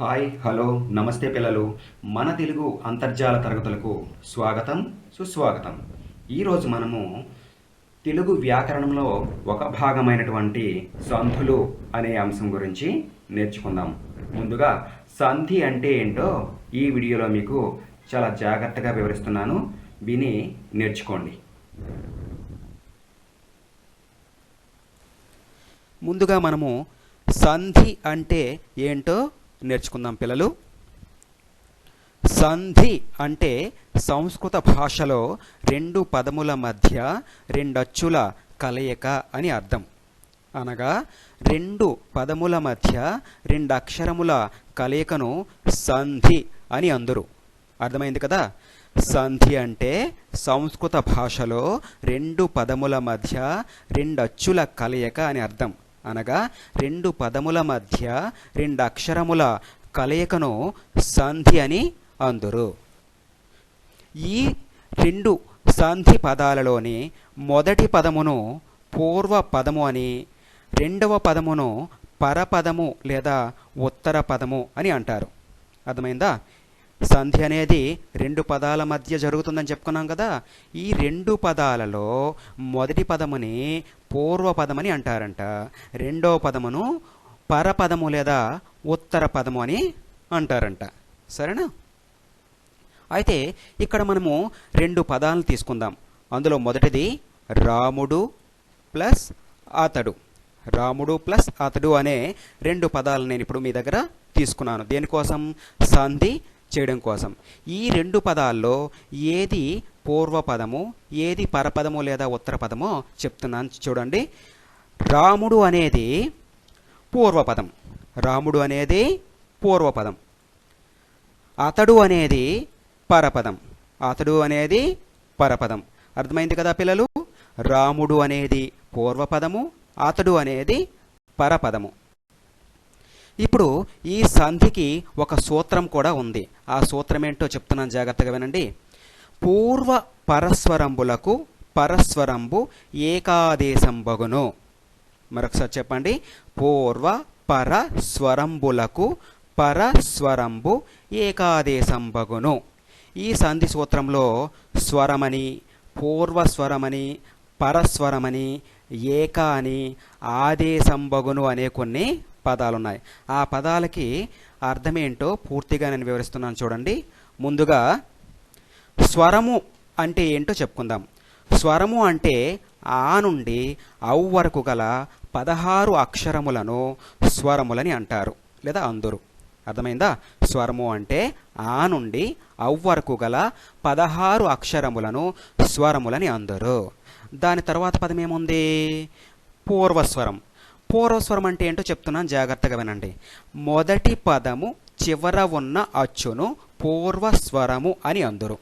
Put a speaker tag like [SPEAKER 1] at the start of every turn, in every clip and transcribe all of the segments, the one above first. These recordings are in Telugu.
[SPEAKER 1] హాయ్ హలో నమస్తే పిల్లలు. మన తెలుగు అంతర్జాల తరగతులకు స్వాగతం సుస్వాగతం. ఈరోజు మనము తెలుగు వ్యాకరణంలో ఒక భాగమైనటువంటి సంధులు అనే అంశం గురించి నేర్చుకుందాం. ముందుగా సంధి అంటే ఏంటో ఈ వీడియోలో మీకు చాలా జాగ్రత్తగా వివరిస్తున్నాను. విని నేర్చుకోండి. ముందుగా మనము సంధి అంటే ఏంటో నేర్చుకుందాం పిల్లలు. సంధి అంటే సంస్కృత భాషలో రెండు పదముల మధ్య రెండచ్చుల కలయిక అని అర్థం. అనగా రెండు పదముల మధ్య రెండు అక్షరముల కలయికను సంధి అని అందరు. అర్థమైంది కదా? సంధి అంటే సంస్కృత భాషలో రెండు పదముల మధ్య రెండు అచ్చుల కలయిక అని అర్థం. అనగా రెండు పదముల మధ్య రెండు అక్షరముల కలయికను సంధి అని అందురు. ఈ రెండు సంధి పదాలలోని మొదటి పదమును పూర్వ పదము అని రెండవ పదమును పరపదము లేదా ఉత్తర పదము అని అంటారు. అర్థమైందా? సంధి అనేది రెండు పదాల మధ్య జరుగుతుందని చెప్పుకున్నాం కదా. ఈ రెండు పదాలలో మొదటి పదముని పూర్వపదమని అంటారంట. రెండవ పదమును పరపదము లేదా ఉత్తర పదము అని అంటారంట. సరేనా? అయితే ఇక్కడ మనము రెండు పదాలను తీసుకుందాం. అందులో మొదటిది రాముడు ప్లస్ అతడు. రాముడు ప్లస్ అతడు అనే రెండు పదాలు నేను ఇప్పుడు మీ దగ్గర తీసుకున్నాను. దేనికోసం? సంధి చేయడం కోసం. ఈ రెండు పదాల్లో ఏది పూర్వపదము ఏది పరపదము లేదా ఉత్తర పదమో చెప్తున్నాను. చూడండి. రాముడు అనేది పూర్వపదం. రాముడు అనేది పూర్వపదం. అతడు అనేది పరపదం. అతడు అనేది పరపదం. అర్థమైంది కదా పిల్లలు? రాముడు అనేది పూర్వపదము అతడు అనేది పరపదము. ఇప్పుడు ఈ సంధికి ఒక సూత్రం కూడా ఉంది. ఆ సూత్రం ఏంటో చెప్తున్నాను జాగ్రత్తగా వినండి. పూర్వ పరస్వరంబులకు పరస్వరంబు ఏకాదేశం బగును మరొకసారి చెప్పండి. పూర్వ పరస్వరంబులకు పరస్వరంబు ఏకాదేశంబగును. ఈ సంధి సూత్రంలో స్వరమని పూర్వస్వరమని పరస్వరమని ఏక అని ఆదేశంబగును అనే కొన్ని పదాలున్నాయి. ఆ పదాలకి అర్థమేంటో పూర్తిగా నేను వివరిస్తున్నాను చూడండి. ముందుగా స్వరము అంటే ఏంటో చెప్పుకుందాం. స్వరము అంటే ఆ నుండి ఔ వరకు గల పదహారు అక్షరములను స్వరములని అంటారు. లేదా అందరు. అర్థమైందా? స్వరము అంటే ఆ నుండి ఔ వరకు గల పదహారు అక్షరములను స్వరములని అందరు. దాని తర్వాత పదం ఏముంది? పూర్వస్వరం. పూర్వస్వరం అంటే ఏంటో చెప్తున్నాను జాగ్రత్తగా వినండి. మొదటి పదము చివర ఉన్న అచ్చును పూర్వస్వరము అని అందరు.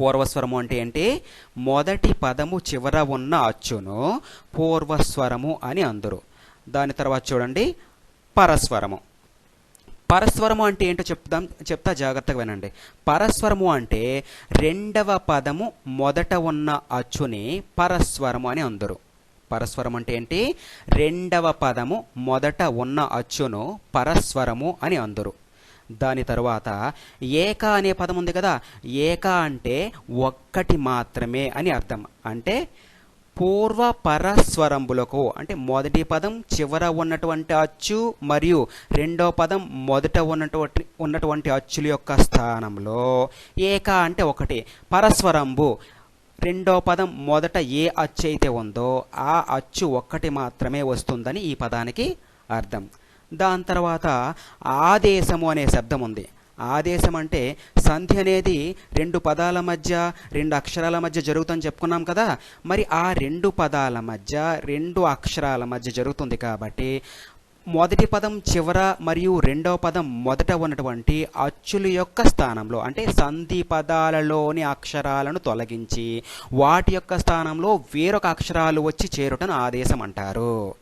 [SPEAKER 1] పూర్వస్వరము అంటే ఏంటి? మొదటి పదము చివర ఉన్న అచ్చును పూర్వస్వరము అని అందరు. దాని తర్వాత చూడండి పరస్వరము. పరస్వరము అంటే ఏంటో చెప్తాం చెప్తా జాగ్రత్తగా వినండి. పరస్వరము అంటే రెండవ పదము మొదట ఉన్న అచ్చుని పరస్వరము అని అందరు. పరస్వరం అంటే ఏంటి? రెండవ పదము మొదట ఉన్న అచ్చును పరస్వరము అని అందరు. దాని తరువాత ఏక అనే పదం ఉంది కదా ఏక అంటే ఒక్కటి మాత్రమే అని అర్థం. అంటే పూర్వ పరస్వరంబులకు అంటే మొదటి పదం చివర ఉన్నటువంటి అచ్చు మరియు రెండో పదం మొదట ఉన్నటువంటి ఉన్నటువంటి అచ్చుల యొక్క స్థానంలో ఏక అంటే ఒకటి. పరస్వరంబు రెండో పదం మొదట ఏ అచ్చు అయితే ఉందో ఆ అచ్చు ఒక్కటి మాత్రమే వస్తుందని ఈ పదానికి అర్థం. దాని తర్వాత ఆదేశము అనే శబ్దం ఉంది. ఆదేశం అంటే సంధి అనేది రెండు పదాల మధ్య రెండు అక్షరాల మధ్య జరుగుతుందని చెప్పుకున్నాం కదా. మరి ఆ రెండు పదాల మధ్య రెండు అక్షరాల మధ్య జరుగుతుంది కాబట్టి మొదటి పదం చివర మరియు రెండవ పదం మొదట ఉన్నటువంటి అచ్చుల యొక్క స్థానంలో అంటే సంధి పదాలలోని అక్షరాలను తొలగించి వాటి యొక్క స్థానంలో వేరొక అక్షరాలు వచ్చి చేరుటను ఆదేశం అంటారు.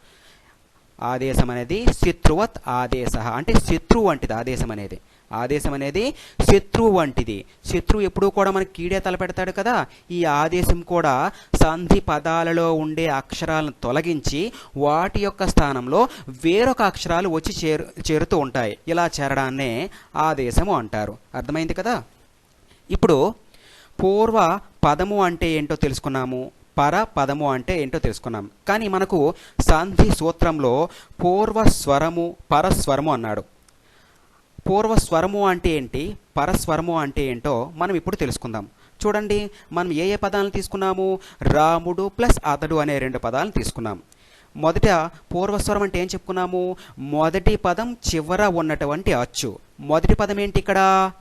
[SPEAKER 1] ఆదేశం అనేది శత్రువత్ ఆదేశ అంటే శత్రువు వంటిది ఆదేశం అనేది. ఆదేశం అనేది శత్రువు వంటిది. శత్రువు ఎప్పుడూ కూడా మనకి కీడే తలపెడతాడు కదా. ఈ ఆదేశం కూడా సంధి పదాలలో ఉండే అక్షరాలను తొలగించి వాటి యొక్క స్థానంలో వేరొక అక్షరాలు వచ్చి చేరు చేరుతూ ఉంటాయి. ఇలా చేరడాన్నే ఆదేశము అంటారు. అర్థమైంది కదా? ఇప్పుడు పూర్వ పదము అంటే ఏంటో తెలుసుకున్నాము. పర పదము అంటే ఏంటో తెలుసుకున్నాం. కానీ మనకు సంధి సూత్రంలో పూర్వ స్వరము పరస్వరము అన్నాడు. పూర్వ స్వరము అంటే ఏంటి? పరస్వరము అంటే ఏంటో మనం ఇప్పుడు తెలుసుకుందాం. చూడండి మనం ఏ ఏ పదాలను తీసుకున్నాము? రాముడు ప్లస్ అతడు అనే రెండు పదాలను తీసుకున్నాం. మొదట పూర్వస్వరం అంటే ఏం చెప్పుకున్నాము? మొదటి పదం చివర ఉన్నటువంటి అచ్చు. మొదటి పదం ఏంటి ఇక్కడ?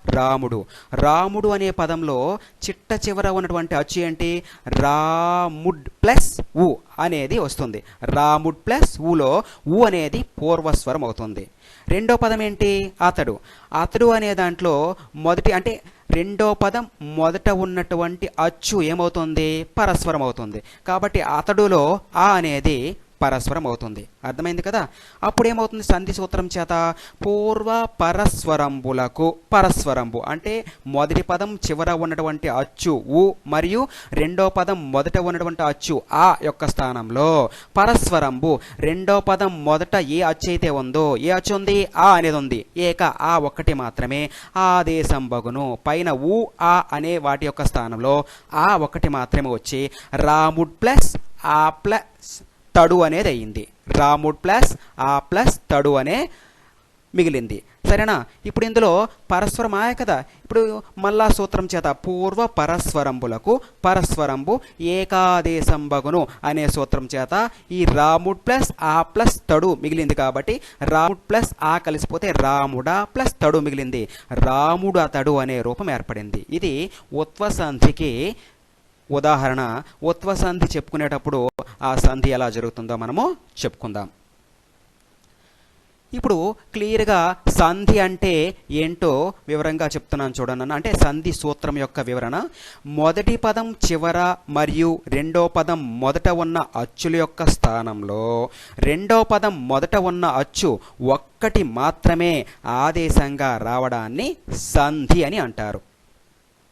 [SPEAKER 1] రాముడు. రాముడు అనే పదంలో చిట్ట చివర ఉన్నటువంటి అచ్చు ఏంటి? రాముడ్ ప్లస్ ఉ అనేది వస్తుంది. రాముడ్ ప్లస్ ఊలో ఊ అనేది పూర్వస్వరం అవుతుంది. రెండో పదం ఏంటి? అతడు. అతడు అనే దాంట్లో మొదటి అంటే రెండో పదం మొదట ఉన్నటువంటి అచ్చు ఏమవుతుంది? పరస్వరం అవుతుంది. కాబట్టి అతడులో ఆ అనేది పరస్వరం అవుతుంది అర్థమైంది కదా? అప్పుడు ఏమవుతుంది సంధి సూత్రం చేత? పూర్వ పరస్వరంబులకు పరస్వరంబు. అంటే మొదటి పదం చివర ఉన్నటువంటి అచ్చు ఉ మరియు రెండో పదం మొదట ఉన్నటువంటి అచ్చు ఆ యొక్క స్థానంలో పరస్వరంబు. రెండో పదం మొదట ఏ అచ్చు అయితే ఉందో ఏ అచ్చు ఉంది? ఆ అనేది ఉంది. ఏక ఆ ఒక్కటి మాత్రమే. ఆదేశం బగును. పైన ఊ ఆ అనే వాటి యొక్క స్థానంలో ఆ ఒకటి మాత్రమే వచ్చి రాముడ్ ప్లస్ ఆ ప్లస్ తడు అనేది అయ్యింది రాముడ్ ప్లస్ ఆ ప్లస్ తడు అనే మిగిలింది. సరేనా? ఇప్పుడు ఇందులో పరస్వరం ఆయే కదా? ఇప్పుడు మళ్ళా సూత్రం చేత పూర్వ పరస్వరంబులకు పరస్వరంబు ఏకాదేశంబగును అనే సూత్రం చేత ఈ రాముడ్ ప్లస్ ఆ ప్లస్ తడు మిగిలింది కాబట్టి రాముడ్ ప్లస్ ఆ కలిసిపోతే రాముడా ప్లస్ తడు మిగిలింది. రాముడు అతడు అనే రూపం ఏర్పడింది. ఇది ఉత్వసంధికి ఉదాహరణ ఉత్వ సంధి చెప్పుకునేటప్పుడు ఆ సంధి ఎలా జరుగుతుందో మనము చెప్పుకుందాం. ఇప్పుడు క్లియర్గా సంధి అంటే ఏంటో వివరంగా చెప్తున్నాను చూడండి అంటే సంధి సూత్రం యొక్క వివరణ. మొదటి పదం చివర మరియు రెండో పదం మొదట ఉన్న అచ్చుల యొక్క స్థానంలో రెండో పదం మొదట ఉన్న అచ్చు ఒక్కటి మాత్రమే ఆదేశంగా రావడాన్ని సంధి అని అంటారు.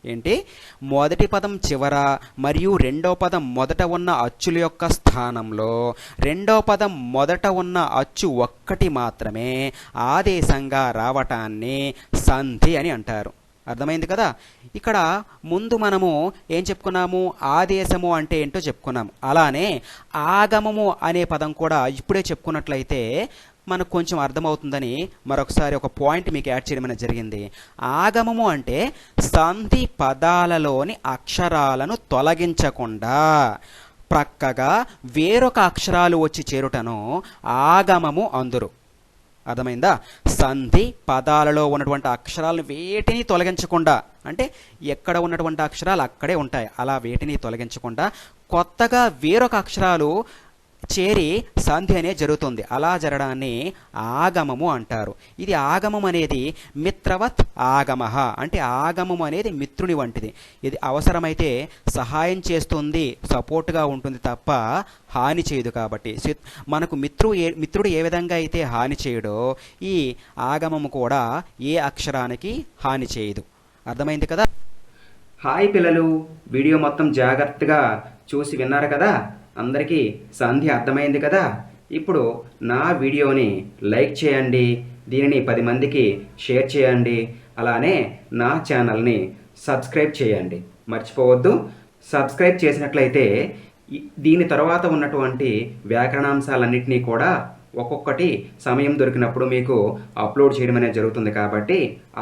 [SPEAKER 1] ఏంటి? మొదటి పదం చివర మరియు రెండో పదం మొదట ఉన్న అచ్చుల యొక్క స్థానంలో రెండో పదం మొదట ఉన్న అచ్చు ఒక్కటి మాత్రమే ఆదేశంగా రావటాన్ని సంధి అని అంటారు. అర్థమైంది కదా? ఇక్కడ ముందు మనము ఏం చెప్పుకున్నాము? ఆదేశము అంటే ఏంటో చెప్పుకున్నాము. అలానే ఆగమము అనే పదం కూడా ఇప్పుడే చెప్పుకున్నట్లయితే మనకు కొంచెం అర్థమవుతుందని మరొకసారి ఒక పాయింట్ మీకు యాడ్ చేయడం అనేది జరిగింది. ఆగమము అంటే సంధి పదాలలోని అక్షరాలను తొలగించకుండా ప్రక్కగా వేరొక అక్షరాలు వచ్చి చేరుటను ఆగమము అందురు. అర్థమైందా? సంధి పదాలలో ఉన్నటువంటి అక్షరాలను వేటిని తొలగించకుండా అంటే ఎక్కడ ఉన్నటువంటి అక్షరాలు అక్కడే ఉంటాయి. అలా వేటిని తొలగించకుండా కొత్తగా వేరొక అక్షరాలు చేరి సంధి అనేది జరుగుతుంది. అలా జరగడాన్ని ఆగమము అంటారు. ఇది ఆగమం అనేది మిత్రవత్ ఆగమ అంటే ఆగమం అనేది మిత్రుని వంటిది. ఇది అవసరమైతే సహాయం చేస్తుంది సపోర్ట్గా ఉంటుంది తప్ప హాని చేయదు కాబట్టి. మనకు మిత్రు ఏ మిత్రుడు ఏ విధంగా అయితే హాని చేయడో ఈ ఆగమము కూడా ఏ అక్షరానికి హాని చేయదు. అర్థమైంది కదా? హాయ్ పిల్లలు. వీడియో మొత్తం జాగ్రత్తగా చూసి విన్నారు కదా? అందరికీ సంధి అర్థమైంది కదా? ఇప్పుడు నా వీడియోని లైక్ చేయండి దీనిని పది మందికి షేర్ చేయండి అలానే నా ఛానల్ని సబ్స్క్రైబ్ చేయండి. మర్చిపోవద్దు. సబ్స్క్రైబ్ చేసినట్లయితే దీని తర్వాత ఉన్నటువంటి వ్యాకరణాంశాలన్నింటినీ కూడా ఒక్కొక్కటి సమయం దొరికినప్పుడు మీకు అప్లోడ్ చేయడం అనేది జరుగుతుంది కాబట్టి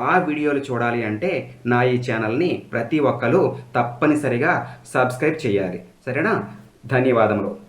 [SPEAKER 1] ఆ వీడియోలు చూడాలి అంటే నా ఈ ఛానల్ని ప్రతి ఒక్కరు తప్పనిసరిగా సబ్స్క్రైబ్ చేయాలి. సరేనా? ధన్యవాదములు.